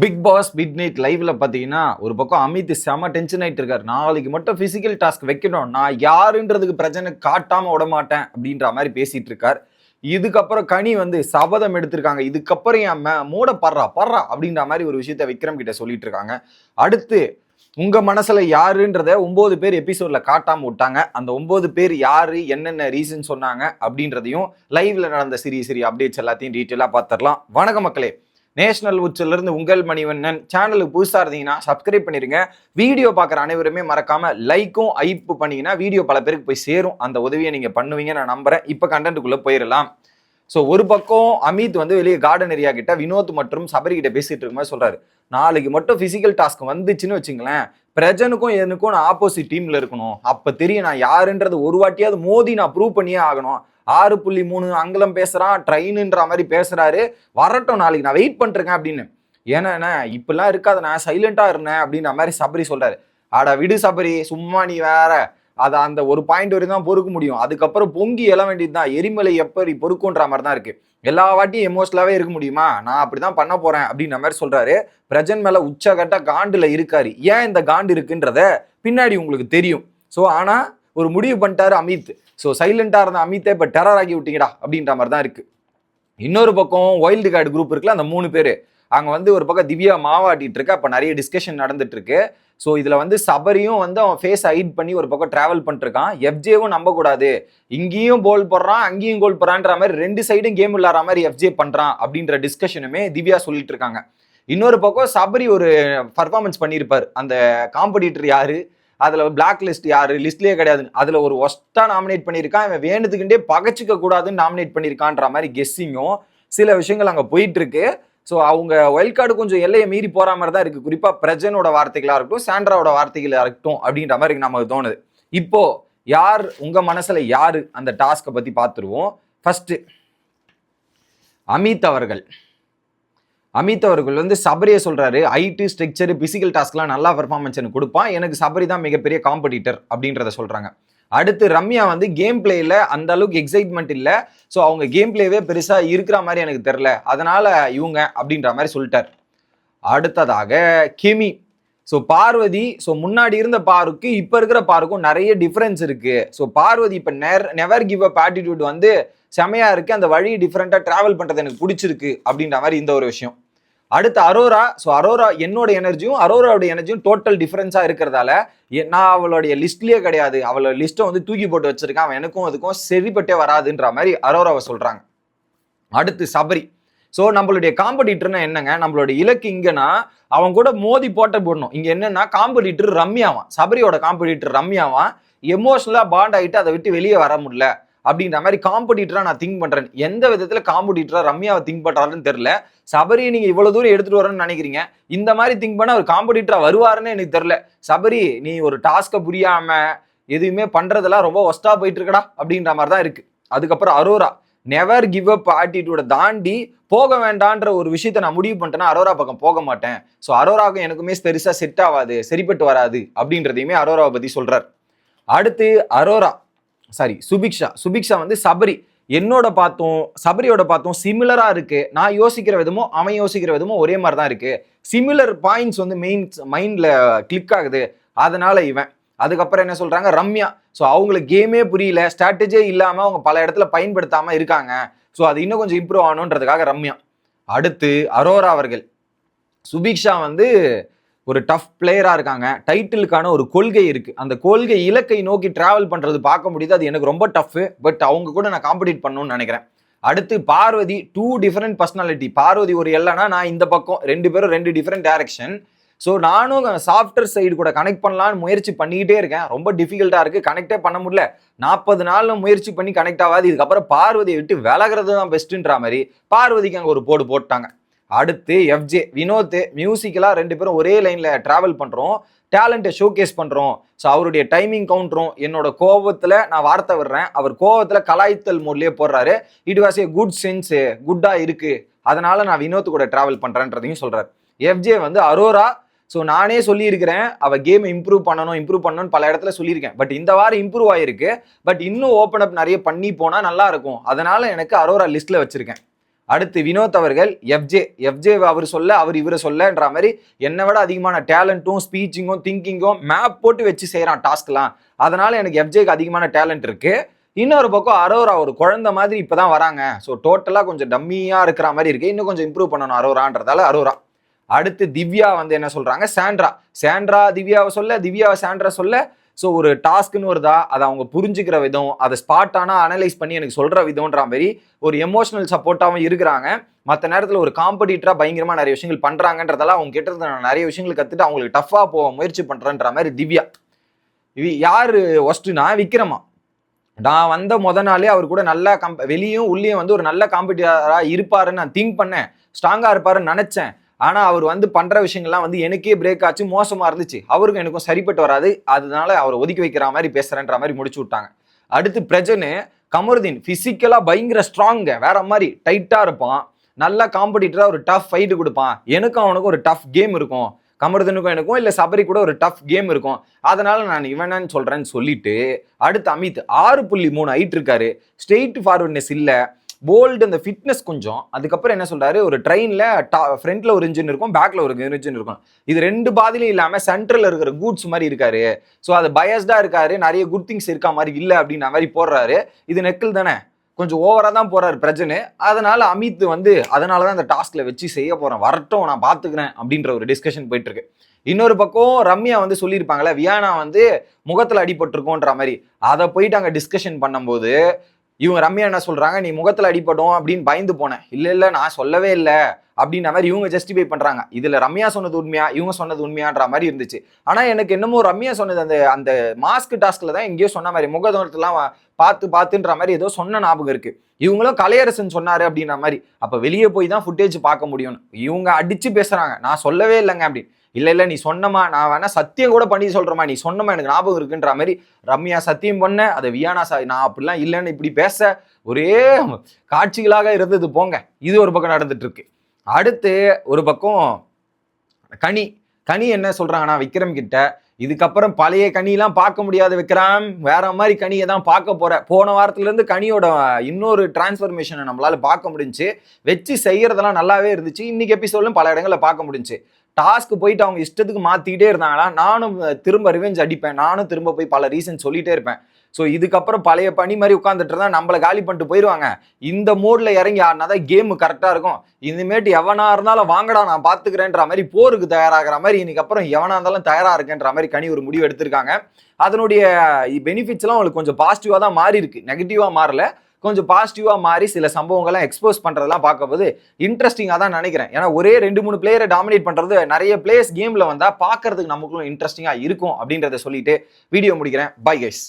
Big pass mid night லைவ்ல பார்த்தீங்கன்னா ஒரு பக்கம் அமித் செம டென்ஷன் ஆயிட்டு இருக்காரு. நாளைக்கு மட்டும் பிசிக்கல் டாஸ்க் வைக்கணும். நான் யாருன்றதுக்கு பிரச்சனை காட்டாம விட மாட்டேன் அப்படின்ற மாதிரி பேசிட்டு இருக்கார். இதுக்கப்புறம் கனி வந்து சபதம் எடுத்திருக்காங்க. இதுக்கப்புறம் என் மே- மூட படுறா படுறா அப்படின்ற மாதிரி ஒரு விஷயத்த விக்ரம் கிட்ட சொல்லிட்டு இருக்காங்க. அடுத்து உங்க மனசுல யாருன்றத ஒன்பது பேர் எபிசோட்ல காட்டாம விட்டாங்க. அந்த ஒன்பது பேர் யாரு என்னென்ன ரீசன் சொன்னாங்க அப்படின்றதையும் லைவ்ல நடந்த சிறிய சிறிய அப்டேட்ஸ் எல்லாத்தையும் டீட்டெயிலாக பார்த்துடலாம். வணக்க மக்களே. நேஷனல் உச்சிலிருந்து உங்கள் மணிவண்ணன். சேனலுக்கு புதுசாக இருந்தீங்கன்னா சப்ஸ்கிரைப் பண்ணிடுங்க வீடியோ பார்க்குற அனைவருமே மறக்காமல் லைக்கும் ஐப்பு பண்ணிங்கன்னா வீடியோ பல பேருக்கு போய் சேரும். அந்த உதவியை நீங்கள் பண்ணுவீங்க நான் நம்புகிறேன் இப்போ கண்டென்ட்டுக்குள்ளே போயிடலாம் ஸோ ஒரு பக்கம் அமித் வந்து வெளியே கார்டன் ஏரியா கிட்ட வினோத் மற்றும் சபரி கிட்ட பேசிட்டு இருக்கும்போது சொல்றாரு. நாளைக்கு மட்டும் பிசிக்கல் டாஸ்க் வந்துச்சுன்னு வச்சுங்களேன். பிரஜனுக்கும் எனக்கும் நான் ஆப்போசிட் டீம்ல இருக்கணும். அப்ப தெரியும் நான் யாருன்றது ஒரு வாட்டியாவது மோதி நான் ப்ரூவ் பண்ணியே ஆகணும். ஆறு புள்ளி மூணு அங்குலம் பேசுறான் ட்ரெயினுன்ற மாதிரி பேசுகிறாரு வரட்டும் நாளைக்கு நான் வெயிட் பண்ணுறேங்க அப்படின்னு. ஏன்னா இப்படிலாம் இருக்காது நான் சைலண்டா இருந்தேன் அப்படின்ற மாதிரி சபரி சொல்கிறாரு ஆடா விடு சபரி சும்மா நீ வேற. அதை அந்த ஒரு பாயிண்ட் வரைக்கும் தான் பொறுக்க முடியும். அதுக்கப்புறம் பொங்கி எழ வேண்டியது தான் எரிமலை எப்படி பொறுக்குன்ற மாதிரி தான் இருக்கு. எல்லா வாட்டியும் எமோஷனலாகவே இருக்க முடியுமா? நான் அப்படிதான் பண்ண போகிறேன் அப்படின்ற மாதிரி சொல்கிறாரு பிரஜன் மேலே உச்சகட்ட காண்டில் இருக்காரு. ஏன் இந்த காண்டு இருக்குன்றத பின்னாடி உங்களுக்கு தெரியும். ஸோ ஆனால் ஒரு முடிவு பண்ணிட்டாரு அமித். ஸோ சைலண்டாக இருந்த அமித்தை இப்போ டெரர் ஆகி விட்டீங்கடா அப்படின்ற மாதிரி தான் இருக்குது இன்னொரு பக்கம் வைல்டு கார்டு குரூப் இருக்குல்ல அந்த மூணு பேர். அங்கே வந்து ஒரு பக்கம் திவ்யா மாவாட்டிட்டு இருக்கு அப்போ நிறைய டிஸ்கஷன் நடந்துட்டு இருக்கு. ஸோ இதில் வந்து சபரியும் வந்து அவன் ஃபேஸ் ஹைட் பண்ணி ஒரு பக்கம் ட்ராவல் பண்ணிருக்கான் எஃப்ஜேவும் நம்பக்கூடாது. இங்கேயும் போல் போடுறான் அங்கேயும் கோல் போடுறான்ற மாதிரி ரெண்டு சைடும் கேம் விளாட்ற மாதிரி எஃப்ஜே பண்ணுறான் அப்படின்ற டிஸ்கஷனுமே திவ்யா சொல்லிட்டு இருக்காங்க. இன்னொரு பக்கம் சபரி ஒரு பர்ஃபார்மன்ஸ் பண்ணியிருப்பார் அந்த காம்படிட்டர் யாரு? அதில் பிளாக் லிஸ்ட் யார்? லிஸ்ட்லேயே கிடையாது அதில் ஒரு ஒஸ்ட்டாக நாமினேட் பண்ணியிருக்கான். இவன் வேணுதுக்குண்டே பகச்சிக்க கூடாதுன்னு நாமினேட் பண்ணியிருக்கான்ற மாதிரி கெஸ்ஸிங்கும் சில விஷயங்கள் அங்கே போயிட்டுருக்கு. ஸோ அவங்க ஒயில்ட் கார்டு கொஞ்சம் எல்லையை மீறி போகிற மாதிரி தான் இருக்குது குறிப்பாக பிரஜனோட வார்த்தைகளாக இருக்கட்டும் சாண்ட்ராவோட வார்த்தைகளாக இருக்கட்டும் அப்படின்ற மாதிரி நமக்கு தோணுது. இப்போது யார் உங்கள் மனசில் யார் அந்த டாஸ்க்கை பற்றி பார்த்துருவோம். ஃபஸ்ட்டு அமித் அவர்கள். அமித் அவர்கள் வந்து சபரியை சொல்கிறாரு ஐடி ஸ்ட்ரக்சர் பிசிக்கல் டாஸ்க்லாம் நல்லா பர்ஃபார்மன்ஸ் எனக்கு கொடுப்பான் எனக்கு சபரி தான் மிகப்பெரிய காம்படிட்டர் அப்படின்றத சொல்கிறாங்க அடுத்து ரம்யா வந்து கேம் பிளேயில் அந்த அளவுக்கு எக்ஸைட்மெண்ட் இல்லை. ஸோ அவங்க கேம் பிளேவே பெருசாக இருக்கிற மாதிரி எனக்கு தெரில அதனால் இவங்க அப்படின்ற மாதிரி சொல்லிட்டார். அடுத்ததாக கிமி. ஸோ பார்வதி ஸோ முன்னாடி இருந்த பாருக்கு இப்போ இருக்கிற பாருக்கும் நிறைய டிஃப்ரென்ஸ் இருக்குது ஸோ பார்வதி இப்போ நெர் நெவர் கிவ் அப் ஆட்டிடியூட் வந்து செமையாக இருக்குது அந்த வழி டிஃப்ரெண்ட்டாக ட்ராவல் பண்ணுறது எனக்கு பிடிச்சிருக்கு அப்படின்ற மாதிரி இந்த ஒரு விஷயம். அடுத்து அரோரா ஸோ அரோரா என்னோட எனர்ஜியும் அரோராவோட எனர்ஜியும் டோட்டல் டிஃப்ரென்ஸாக இருக்கிறதால எ- நான் அவளுடைய லிஸ்ட்லேயே கிடையாது. அவளோட லிஸ்ட்டை வந்து தூக்கி போட்டு வச்சிருக்கேன். அவன் எனக்கும் அதுக்கும் சரிப்பட்டே வராதுன்ற மாதிரி அரோராவை சொல்கிறாங்க அடுத்து சபரி. ஸோ நம்மளுடைய காம்படிட்டர்னா என்னங்க? நம்மளுடைய இலக்கு இங்கன்னா அவன் கூட மோதி போட்ட போடணும் இங்கே என்னன்னா காம்படிட்டர் ரம்யாவான் சபரியோட காம்படிட்டர் ரம்யாவான் எமோஷனலாக பாண்ட் ஆகிட்டு அதை விட்டு வெளியே வர முடியல. அப்படின்ற மாதிரி காம்படிட்டரா நான் திங்க் பண்றேன். எந்த விதத்துல காம்படிட்டரா ரம்யாவை திங்க் பண்றாருன்னு தெரியல. சபரியை நீங்க இவ்வளவு தூரம் எடுத்துட்டு வரேன்னு நினைக்கிறீங்க. இந்த மாதிரி திங்க் பண்ண ஒரு காம்படிட்டரா வருவாருன்னு எனக்கு தெரியல. சபரி நீ ஒரு டாஸ்க்கை புரியாம எதுவுமே பண்றதெல்லாம் ரொம்ப ஒஸ்டா போயிட்டு இருக்கடா அப்படின்ற மாதிரி தான் இருக்கு. அதுக்கப்புறம் அரோரா நெவர் கிவ் அப் ஆட்டிடியூட தாண்டி போக வேண்டான்ற ஒரு விஷயத்த நான் முடிவு பண்ணிட்டேன்னா அரோரா பக்கம் போக மாட்டேன். ஸோ அரோராவுக்கும் எனக்குமே பெருசா செட் ஆகாது சரிப்பட்டு வராது அப்படின்றதையுமே அரோராவை பத்தி சொல்றார். அடுத்து அரோரா சாரி சுபிக்ஷா சுபிக்ஷா வந்து சபரி என்னோட பார்த்தும் சபரியோட பார்த்தோம் சிமிலரா இருக்கு. நான் யோசிக்கிற விதமும் அவன் யோசிக்கிற விதமும் ஒரே மாதிரி தான் இருக்கு. சிமிலர் பாயிண்ட்ஸ் வந்து மெயின் மைண்ட்ல கிளிக் ஆகுது. அதனால இவன். அதுக்கப்புறம் என்ன சொல்றாங்க? ரம்யா. ஸோ அவங்களுக்கு கேமே புரியல. ஸ்ட்ராட்டஜியே இல்லாம அவங்க பல இடத்துல பயன்படுத்தாம இருக்காங்க. ஸோ அது இன்னும் கொஞ்சம் இம்ப்ரூவ் ஆகணுன்றதுக்காக ரம்யா. அடுத்து அரோரா அவர்கள். சுபிக்ஷா வந்து ஒரு டஃப் பிளேயராக இருக்காங்க. டைட்டிலுக்கான ஒரு கொள்கை இருக்குது அந்த கொள்கை இலக்கை நோக்கி ட்ராவல் பண்ணுறது பார்க்க முடியுது. அது எனக்கு ரொம்ப டஃப் பட் அவங்க கூட நான் காம்படிட் பண்ணணும்னு நினைக்கிறேன். அடுத்து Parvathi two different personality Parvathi ஒரு எல்லைனா நான் இந்த பக்கம். ரெண்டு பேரும் ரெண்டு டிஃப்ரெண்ட் டைரக்ஷன் ஸோ நானும் சாஃப்ட்வேர் சைடு கூட கனெக்ட் பண்ணலாம்னு முயற்சி பண்ணிக்கிட்டே இருக்கேன். ரொம்ப டிஃபிகல்ட்டாக இருக்குது கனெக்டே பண்ண முடியல. நாற்பது நாளில் முயற்சி பண்ணி கனெக்ட் ஆகாது. இதுக்கப்புறம் பார்வதியை விட்டு விலகிறது தான் பெஸ்ட்டுன்ற மாதிரி. பார்வதிக்கு அங்கே ஒரு போடு போட்டாங்க. அடுத்து எஃப்ஜே வினோத் மியூசிக்கலாக ரெண்டு பேரும் ஒரே லைனில் ட்ராவல் பண்ணுறோம் டேலண்ட்டை ஷோகேஸ் பண்ணுறோம் ஸோ அவருடைய டைமிங் கவுண்டரும் என்னோட கோவத்தில் நான் வார்த்தை விடுறேன். அவர் கோவத்தில் கலாய்த்தல் மோட்லேயே போடுறாரு. It was a good sense குட்டாக இருக்குது அதனால் நான் வினோத் கூட ட்ராவல் பண்ணுறேன்றதையும் சொல்கிறார் எஃப்ஜே வந்து அரோரா. ஸோ நானே சொல்லியிருக்கிறேன். அவள் கேம் இம்ப்ரூவ் பண்ணணும் இம்ப்ரூவ் பண்ணணும்னு பல இடத்துல சொல்லியிருக்கேன். பட் இந்த வாரம் இம்ப்ரூவ் ஆகிருக்கு பட் இன்னும் ஓப்பன் அப் நிறைய பண்ணி போனால் நல்லா இருக்கும். அதனால் எனக்கு அரோரா லிஸ்ட்டில் வச்சுருக்கேன். அடுத்து வினோத் அவர்கள் எஃப்ஜே எஃப்ஜே அவர் சொல்ல அவர் இவரை சொல்லன்ற மாதிரி என்னை விட அதிகமான டேலண்ட்டும் ஸ்பீச்சிங்கும் திங்கிங்கும் மேப் போட்டு வச்சு செய்கிறான் டாஸ்க்லாம் அதனால் எனக்கு எஃப்ஜேக்கு அதிகமான டேலண்ட் இருக்குது இன்னொரு பக்கம் அரோரா ஒரு குழந்தை மாதிரி இப்போ தான் வராங்க ஸோ டோட்டலாக கொஞ்சம் டம்மியாக இருக்கிற மாதிரி இருக்குது இன்னும் கொஞ்சம் இம்ப்ரூவ் பண்ணணும் அரோரான்றதால அரோரா. அடுத்து திவ்யா வந்து என்ன சொல்கிறாங்க சாண்ட்ரா சாண்ட்ரா திவ்யாவை சொல்ல திவ்யாவை சாண்ட்ரா சொல்ல ஸோ ஒரு டாஸ்க்குன்னு வருதா? அதை அவங்க புரிஞ்சுக்கிற விதம் அதை ஸ்பாட்டானா அனலைஸ் பண்ணி எனக்கு சொல்கிற விதம்ன்ற மாதிரி ஒரு எமோஷனல் சப்போர்ட்டாகவும் இருக்கிறாங்க. மற்ற நேரத்தில் ஒரு காம்படிட்டராக பயங்கரமாக நிறைய விஷயங்கள் பண்ணுறாங்கன்றதெல்லாம் அவங்க கிட்ட இருந்து நான் நிறைய விஷயங்கள் கற்றுட்டு அவங்களுக்கு டஃப்பாக போக முயற்சி பண்ணுறேன்ற மாதிரி திவ்யா. இவ யார்? ஒஸ்ட்டுனா விக்ரமா. நான் வந்த முத நாளே அவர் கூட நல்லா கம்ப் வெளியும் உள்ளேயும் வந்து ஒரு நல்ல காம்படிட்டராக இருப்பாருன்னு நான் திங்க் பண்ணேன். ஸ்ட்ராங்காக இருப்பாருன்னு நினச்சேன். ஆனால் அவர் வந்து பண்ணுற விஷயங்கள்லாம் வந்து எனக்கே பிரேக் ஆச்சு மோசமாக இருந்துச்சு. அவருக்கும் எனக்கும் சரிப்பட்டு வராது. அதனால அவரை ஒதுக்கி வைக்கிற மாதிரி பேசுகிறேன்ற மாதிரி முடிச்சு விட்டாங்க. அடுத்து பிரஜனு கமருதீன் ஃபிசிக்கலாக பயங்கர ஸ்ட்ராங்க வேற மாதிரி டைட்டாக இருப்பான். நல்லா காம்படிட்டராக ஒரு டஃப் ஃபைட்டு கொடுப்பான். எனக்கும் அவனுக்கும் ஒரு டஃப் கேம் இருக்கும். கமருதனுக்கும் எனக்கும் இல்லை சபரி கூட ஒரு டஃப் கேம் இருக்கும். அதனால நான் இவனேன்னு சொல்கிறேன்னு சொல்லிட்டு அடுத்து அமித் ஆறு புள்ளி மூணு ஹைட் இருக்காரு. ஸ்ட்ரெயிட் ஃபார்வர்ட்னஸ் இல்லை. போல்டு அந்த ஃபிட்னஸ் கொஞ்சம். அதுக்கப்புறம் என்ன சொல்றாரு? ஒரு ட்ரெயினில் ஃப்ரண்ட்ல ஒரு இன்ஜின் இருக்கும் பேக்ல ஒரு இன்ஜின் இருக்கும். இது ரெண்டு பாதிலையும் இல்லாமல் சென்ட்ரல் இருக்கிற கூட்ஸ் மாதிரி இருக்காரு. ஸோ அது பயஸ்டா இருக்காரு நிறைய குட் திங்ஸ் இருக்கா மாதிரி இல்லை அப்படின்ற மாதிரி போடுறாரு. இது நெக்கில் தானே. கொஞ்சம் ஓவரா தான் போறாரு பிரச்சனை அதனால அமித் வந்து அதனால தான் இந்த டாஸ்க்ல வச்சு செய்ய போறேன். வரட்டும் நான் பாத்துக்கிறேன் அப்படின்ற ஒரு டிஸ்கஷன் போயிட்டு இருக்கு இன்னொரு பக்கம் ரம்யா வந்து சொல்லியிருப்பாங்களே வியானா வந்து முகத்தில் அடிபட்டிருக்கோன்ற மாதிரி. அதை போயிட்டு அங்கே டிஸ்கஷன் பண்ணும்போது இவங்க ரம்யா என்ன சொல்றாங்க? நீ முகத்துல அடிப்படும் அப்படின்னு பயந்து போனேன் இல்ல இல்ல நான் சொல்லவே இல்லை. அப்படின்ற மாதிரி இவங்க ஜஸ்டிஃபை பண்றாங்க. இதுல ரம்யா சொன்னது உண்மையா? இவங்க சொன்னது உண்மையான்ற மாதிரி இருந்துச்சு. ஆனா எனக்கு என்னமோ ரம்யா சொன்னது அந்த அந்த மாஸ்க் டாஸ்க்ல தான் எங்கேயோ சொன்ன மாதிரி முகதூரத்துலாம் பார்த்து பார்த்துன்ற மாதிரி ஏதோ சொன்ன ஞாபகம் இருக்கு. இவங்களும் கலையரசன் சொன்னாரு அப்படின்ற மாதிரி. அப்ப வெளியே போய் தான் ஃபுட்டேஜ் பார்க்க முடியும்னு. இவங்க அடிச்சு பேசுறாங்க. நான் சொல்லவே இல்லைங்க அப்படின்னு. இல்லை இல்லை நீ சொன்னமா நான் வேணா சத்தியம் கூட பண்ணி சொல்கிறமா நீ சொன்னமா எனக்கு ஞாபகம் இருக்குன்ற மாதிரி ரம்யா சத்தியம் பண்ண அதை வியானா சா நான் அப்படிலாம் இல்லைன்னு இப்படி பேச ஒரே காட்சிகளாக இருந்தது போங்க. இது ஒரு பக்கம் நடந்துட்டு இருக்கு அடுத்து ஒரு பக்கம் கனி. கனி என்ன சொல்கிறாங்கன்னா விக்ரம் கிட்ட இதுக்கப்புறம் பழைய கனியெலாம் பார்க்க முடியாத விக்ரம். வேற மாதிரி கனியை தான் பார்க்க போற. போன வாரத்துலேருந்து கனியோட இன்னொரு டிரான்ஸ்ஃபர்மேஷனை நம்மளால பார்க்க முடிஞ்சு வச்சு செய்யறதெல்லாம் நல்லாவே இருந்துச்சு. இன்னைக்கு எபிசோட்லும் பல இடங்களில் பார்க்க முடிஞ்சு. டாஸ்க்கு போயிட்டு அவங்க இஷ்டத்துக்கு மாத்திக்கிட்டே இருந்தாங்களா? நானும் திரும்ப ரிவெஞ்ச் அடிப்பேன். நானும் திரும்ப போய் பல ரீசன் சொல்லிட்டே இருப்பேன். ஸோ இதுக்கப்புறம் பழைய பணி மாதிரி உட்காந்துட்டு இருந்தால் நம்மளை காலி பண்ணிட்டு போயிடுவாங்க இந்த மோட்ல இறங்கி ஆடினா தான் கேம் கரெக்டாக இருக்கும். இனிமேட்டு எவனா இருந்தாலும் வாங்கடா நான் பார்த்துக்கிறேன்ற மாதிரி போருக்கு தயாராகிற மாதிரி இன்னைக்கு அப்புறம் எவனா இருந்தாலும் தயாராக இருக்கேன்ற மாதிரி கனி ஒரு முடிவு எடுத்திருக்காங்க. அதனுடைய பெனிஃபிட்ஸ்லாம் அவங்களுக்கு கொஞ்சம் பாசிட்டிவாக தான் மாறி இருக்கு நெகட்டிவாக மாறல. கொஞ்சம் பாசிட்டிவாக மாறி சில சம்பவங்கள்லாம் எக்ஸ்போஸ் பண்ணுறதெல்லாம் பார்க்கும்போது இன்ட்ரெஸ்டிங்காக தான் நினைக்கிறேன். ஏன்னா ஒரே ரெண்டு மூணு பிளேயரை டாமினேட் பண்ணுறது நிறைய பிளேயர்ஸ் கேமில் வந்தால் பார்க்கறதுக்கு நமக்குள்ள இன்ட்ரெஸ்டிங்காக இருக்கும் அப்படின்றத சொல்லிட்டு வீடியோ முடிக்கிறேன். Bye guys